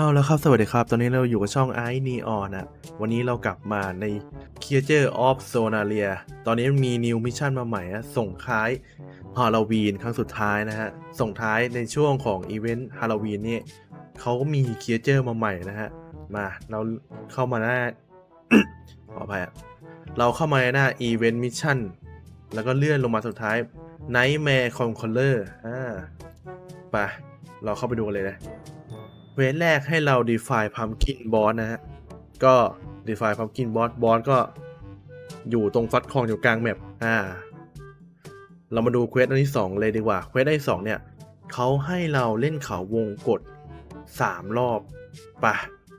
เอาแล้วครับ สวัสดีครับ ตอนนี้เราอยู่กับช่องไอ n นีออนนะวันนี้เรากลับมาใน Creature of Sonaria ตอนนี้มี New Mission มาใหม่นะส่งท้ายฮาโลวีนครั้งสุดท้ายนะฮะ ส่งท้ายในช่วงของอีเวนต์ฮาโลวีนนี่เขาก็มี Creature มาใหม่นะฮะ มาเราเข้ามาหน้าขออภัยเราเข้ามาในหน้า Event Mission แล้วก็เลื่อนลงมาสุดท้าย Nightmare Conqueror อ่าไปเราเข้าไปดูกันเลยนะ เวทแรกให้เรา define pumpkin boss นะฮะ ก็ define pumpkin boss boss ก็อยู่ตรงฟัดคลองอยู่กลางแมปอ่า เรามาดูเควสอันที่ 2 เลยดีกว่า เควสอันที่2เนี่ยเขาให้เราเล่นเขาวงกด 3 รอบปะ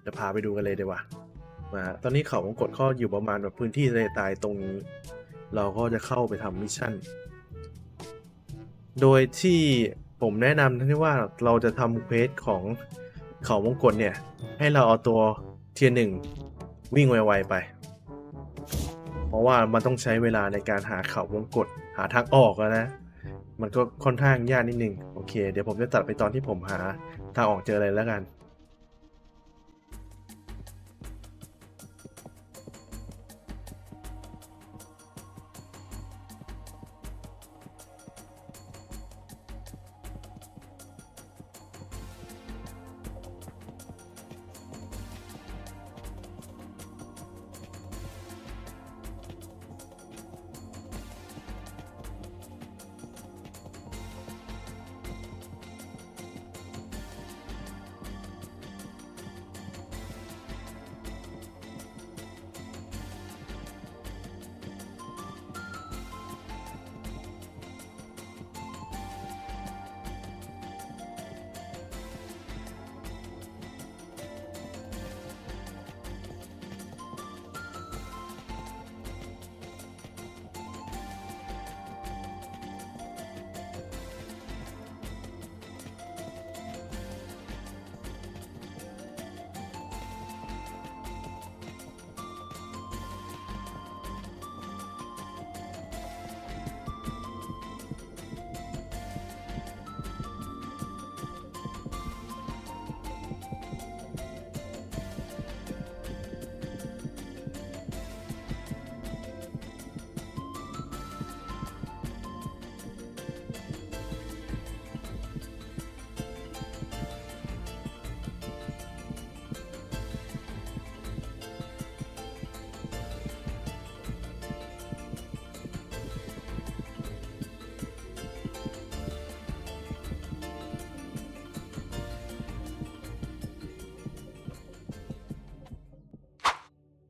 จะพาไปดูกันเลยดีกว่ามาตอนนี้เขาวงกดก็อยู่ประมาณแบบพื้นที่ทะเลตายตรงนี้ เราก็จะเข้าไปทำมิชชั่น โดยที่ผมแนะนำที่ว่าเราจะทำเควสของ เขาวงกฏเนี่ย ให้เราเอาตัวเทียร์หนึ่งวิ่งไวๆไป เพราะว่ามันต้องใช้เวลาในการหาเขาวงกฏหาทางออกอะนะ มันก็ค่อนข้างยากนิดนึง โอเค เดี๋ยวผมจะตัดไปตอนที่ผมหาทางออกเจออะไรแล้วกัน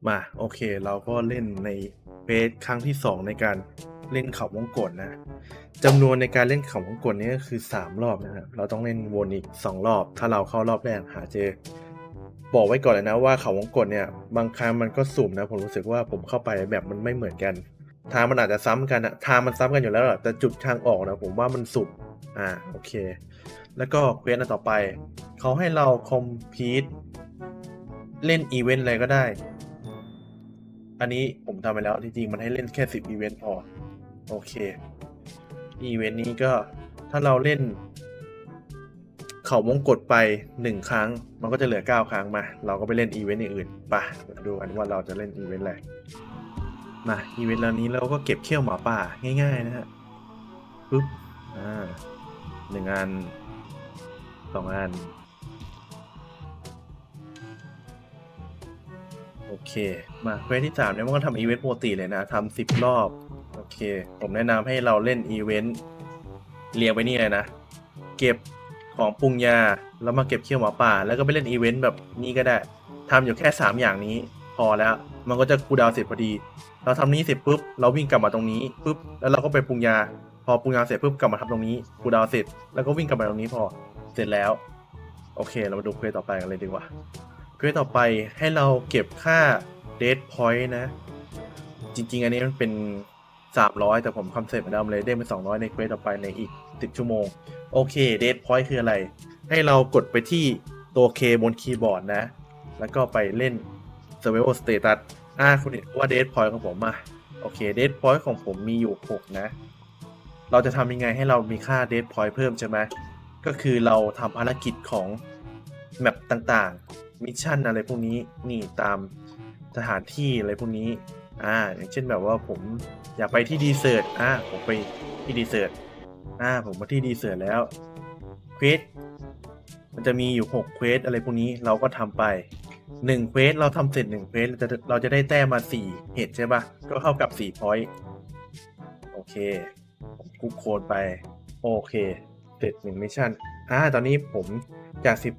มาโอเคเราก็เล่นในเฟสครั้งที่ 2 ในการเล่นเขาวงกฏนะจำนวนในการเล่นเขาวงกฏนี้ก็คือ 3 รอบนะครับเราต้องเล่นวนอีก 2 รอบ ถ้าเราเข้ารอบแรกหาเจอ บอกไว้ก่อนเลยนะว่าเขาวงกฏเนี่ยบางครั้งมันก็สุ่มนะผมรู้สึกว่าผมเข้าไปแบบมันไม่เหมือนกัน ทางมันอาจจะซ้ำกันอะทางมันซ้ำกันอยู่แล้วอะแต่จุดทางออกนะผมว่ามันสุ่มอ่าโอเค แล้วก็เควสอันต่อไปเขาให้เราคอมพีทเล่นอีเวนต์อะไรก็ได้ อันนี้ผมทำไปแล้วจริงๆมันให้เล่นแค่สิบอีเวนต์พอ โอเค อีเวนต์นี้ก็ถ้าเราเล่น เขาวงกดไปหนึ่งครั้ง มันก็จะเหลือเก้าครั้งมา เราก็ไปเล่นอีเวนต์อื่นๆไปะดูกันว่าเราจะเล่นอีเวนต์อะไรมาอีเวนต์แล้วนี้เราก็เก็บเขี้ยวหมาป่าง่าย ๆ นะฮะปุ๊บอ่าหนึ่งอันสองอัน โอเค มาเควสที่สามเนี่ยมันก็ทำอีเวนต์ปกติเลยนะทำสิบรอบ โอเค ผมแนะนำให้เราเล่นอีเวนต์เรียงไปนี่เลยนะ เก็บของปรุงยา แล้วมาเก็บเขี้ยวหมาป่า แล้วก็ไปเล่นอีเวนต์แบบนี้ก็ได้ทำอยู่แค่สามอย่างนี้ พอแล้ว มันก็จะคูดาวเสร็จพอดี เราทำนี้เสร็จปุ๊บ เราวิ่งกลับมาตรงนี้ปุ๊บ แล้วเราก็ไปปรุงยา พอปรุงยาเสร็จปุ๊บกลับมาทำตรงนี้คูดาวเสร็จ แล้วก็วิ่งกลับมาตรงนี้พอ เสร็จแล้ว โอเค เรามาดูเควสต่อไปกันเลยดีกว่า เควสต่อไปให้เราเก็บค่า Dead Point นะ จริง ๆ อันนี้มันเป็น 300 แต่ผมคำเสร็จมาแล้วมันเลยได้เป็น 200 ในเควสต่อไปในอีก 10 ชั่วโมง โอเค Dead Point คืออะไร ให้เรากดไปที่ตัว K บนคีย์บอร์ดนะ แล้วก็ไปเล่น Survival Status อ่าคุณเห็นว่า Dead Point ของผมมาโอเค Dead Point ของผมมีอยู่ 6 นะ เราจะทำยังไงให้เรามีค่า Dead Point เพิ่มใช่ไหมก็คือเราทำภารกิจของแมปต่างๆ มิชชั่นอะไรพวกนี้นี่ตามสถานที่อะไรพวกนี้อ่าอย่างเช่นแบบว่าผมอยากไปที่ดีเซิร์ตอ่าผมไปที่ดีเซิร์ตอ่าผมมาที่ดีเซิร์ตแล้วเควสมันจะมีอยู่หกเควสอะไรพวกนี้เราก็ทำไปหนึ่งเควสเราทำเสร็จหนึ่งเควสเราจะเราจะได้แต้มมาสี่เห็ดใช่ปะก็เท่ากับสี่พอยต์โอเคผมกุ๊กโคดไป โอเค เสร็จหนึ่งมิชชั่นอ่าตอนนี้ผมจากสิบ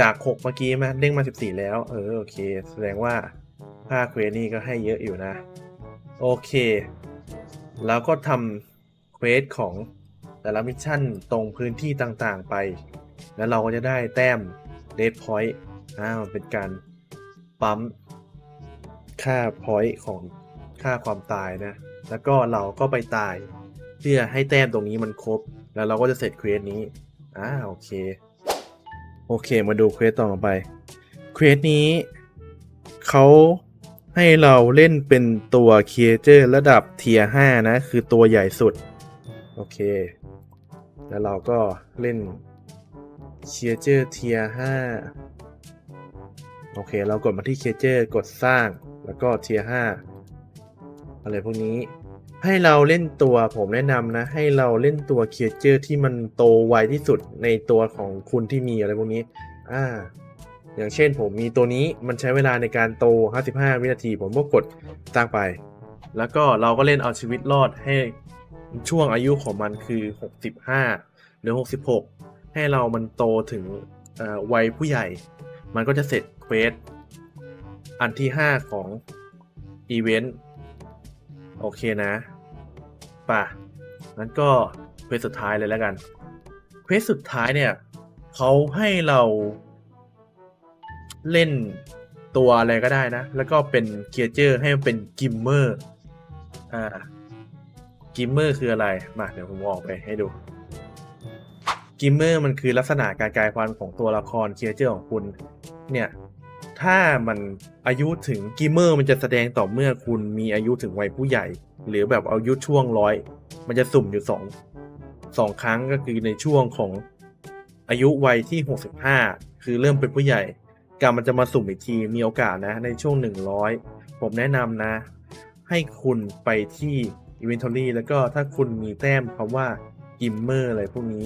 จากหกเมื่อกี้มาเด้งมาสิบสี่แล้ว เออ โอเค แสดงว่าภาคเควสนี่ก็ให้เยอะอยู่นะ โอเค แล้วก็ทำเควสของแต่ละมิชชั่นตรงพื้นที่ต่างๆไป แล้วเราก็จะได้แต้มเด d พอยต์อ่ามันเป็นการปั๊มค่าพอยต์ของค่าความตายนะ แล้วก็เราก็ไปตาย เพื่อให้แต้มตรงนี้มันครบ แล้วเราก็จะเสร็จเควสนี้อ่าโอเค โอเคมาดูเควสต่อไปเควสนี้เขาให้เราเล่นเป็นตัวเค r เจอร์ระดับเทียร์5นะ คือตัวใหญ่สุด โอเค แล้วเราก็เล่นเค r เจอร์เทียร์5โอเค เรากดมาที่เค r เจอร์กดสร้างแล้วก็เทียร์5อะไรพวกนี้ ให้เราเล่นตัวผมแนะนำนะ ให้เราเล่นตัวเคียเจอร์ที่มันโตไวที่สุดในตัวของคุณที่มีอะไรพวกนี้ อ่า อย่างเช่นผมมีตัวนี้มันใช้เวลาในการโต 55 วินาที ผมก็กดสร้างไป แล้วก็เราก็เล่นเอาชีวิตรอดให้ช่วงอายุของมันคือ 65 หรือ 66 ให้เรามันโตถึงวัยผู้ใหญ่ มันก็จะเสร็จเควสอันที่ 5 ของอีเวนต์ โอเคนะป่ะงั้นก็เควสสุดท้ายเลยแล้วกันเควสสุดท้ายเนี่ยเขาให้เราเล่นตัวอะไรก็ได้นะ แล้วก็เป็นเคียเจอร์ให้มันเป็นกิมเมอร์อ่ากิมเมอร์คืออะไร มาเดี๋ยวผมออกไปให้ดูกิมเมอร์มันคือลักษณะการกลายพันธุ์ของตัวละครเคียเจอร์ของคุณ เนี่ย ถ้ามันอายุถึงกิมเมอร์มันจะแสดงต่อเมื่อคุณมีอายุถึงวัยผู้ใหญ่ หรือแบบอายุช่วงร้อย มันจะสุ่มอยู่สองสองครั้งก็คือในช่วงของอายุวัยที่65คือเริ่มเป็นผู้ใหญ่กับมันจะมาสุ่มอีกทีมีโอกาสนะ ในช่วง100ผมแนะนำนะ ให้คุณไปที่ Inventory แล้วก็ถ้าคุณมีแต้มคำว่ากิมเมอร์อะไรพวกนี้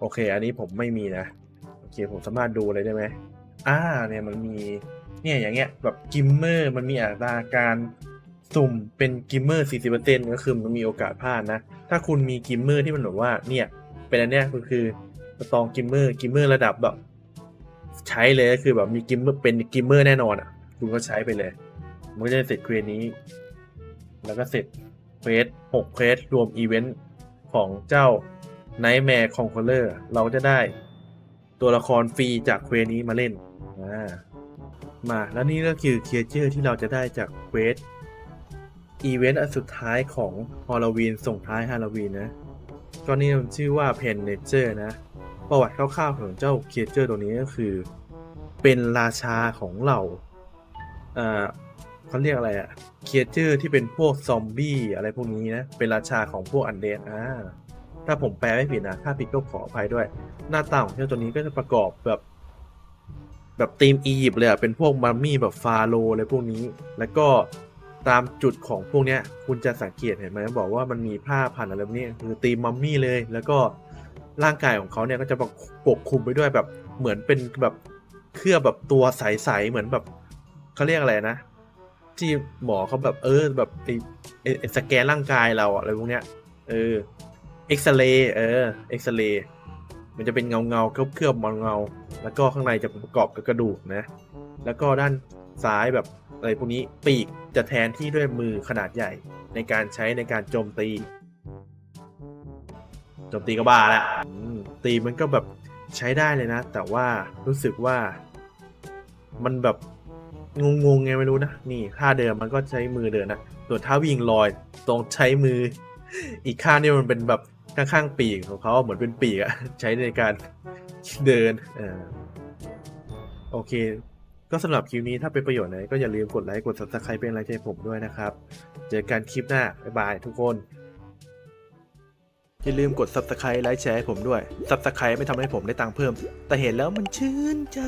โอเค อันนี้ผมไม่มีนะ โอเค ผมสามารถดูเลยได้ไหม อ่าเนี่ยมันมีเนี่ยอย่างเงี้ยแบบกิมเมอร์มันมีอัตราการสุ่มเป็นกิมเมอร์40%ก็คือมันมีโอกาสพลาดนะ ถ้าคุณมีกิมเมอร์ที่มันแบบว่าเนี่ยเป็นอันเนี้ยก็คือตองกิมเมอร์กิมเมอร์ระดับแบบใช้เลยก็คือแบบมีกิมเมอร์เป็นกิมเมอร์แน่นอนอะ คุณก็ใช้ไปเลย มันก็จะเสร็จเควสนี้ แล้วก็เสร็จเควสหกเควสรวมอีเวนต์ของเจ้า Nightmare Conqueror เราจะได้ ตัวละครฟรีจากเควสนี้มาเล่นอ่ามาแล้วนี่ก็คือเคียเจอร์ที่เราจะได้จากเควสอีเวนต์อันสุดท้ายของฮอล l วีนส่งท้ายฮาโลวีนนะก็นี่มันชื่อว่าเพนเนเจอร์นะ ประวัติคร่าวๆของเจ้าเคียเจอร์ตัวนี้ก็คือ เป็นราชาของเหล่าอ่าเขาเรียกอะไรอะเคียเจอร์ที่เป็นพวกซอมบี้อะไรพวกนี้นะ เป็นราชาของพวกอันเดนอ่า ถ้าผมแปลไม่ผิดนะถ้าผิดก็ขออภัยด้วย หน้าตาของเจ้าตัวนี้ก็จะประกอบแบบแบบธีมอียิปต์เลยอะเป็นพวกมัมมี่แบบฟาโรอะไรพวกนี้ แล้วก็ตามจุดของพวกเนี้ย คุณจะสังเกตเห็นไหมบอกว่ามันมีผ้าพันอะไรพวกนี้คือธีมมัมมี่เลย แล้วก็ร่างกายของเขาเนี่ยก็จะปกคลุมไปด้วยแบบเหมือนเป็นแบบเคลือบแบบตัวใสๆเหมือนแบบเขาเรียกอะไรนะ ที่หมอเขาแบบเออแบบไอไอ้ไอ้สแกนร่างกายเราอะอะไรพวกเนี้ย เออ เอ็กซเรย์เออเอ็กซเรย์มันจะเป็นเงาเงาเคลือบเคลือบๆเงา แล้วก็ข้างในจะประกอบกับกระดูกนะ แล้วก็ด้านซ้ายแบบอะไรพวกนี้ปีกจะแทนที่ด้วยมือขนาดใหญ่ ในการใช้ในการโจมตีโจมตีก็บ้าล้วอืมตีมันก็แบบใช้ได้เลยนะ แต่ว่ารู้สึกว่า มันแบบงงๆไงไม่รู้นะ นี่ท่าเดินมันก็ใช้มือเดินนะส่วนท่าวิ่งลอยตรงใช้มือ อีกข้างนี่มันเป็นแบบ ข้างๆปีกของเขาเหมือนเป็นปีกอะใช้ในการเดินอโอเค ก็สำหรับคลิปนี้ถ้าเป็นประโยชน์ไหนก็อย่าลืมกดไลค์กด subscribe เป็นกำลังใจให้ผมด้วยนะครับ เจอกันคลิปหน้า บ๊ายบายทุกคน อย่าลืมกด subscribe ไลค์แชร์ให้ผมด้วย subscribe ไม่ทำให้ผมได้ตังค์เพิ่ม แต่เห็นแล้วมันชื่นใจ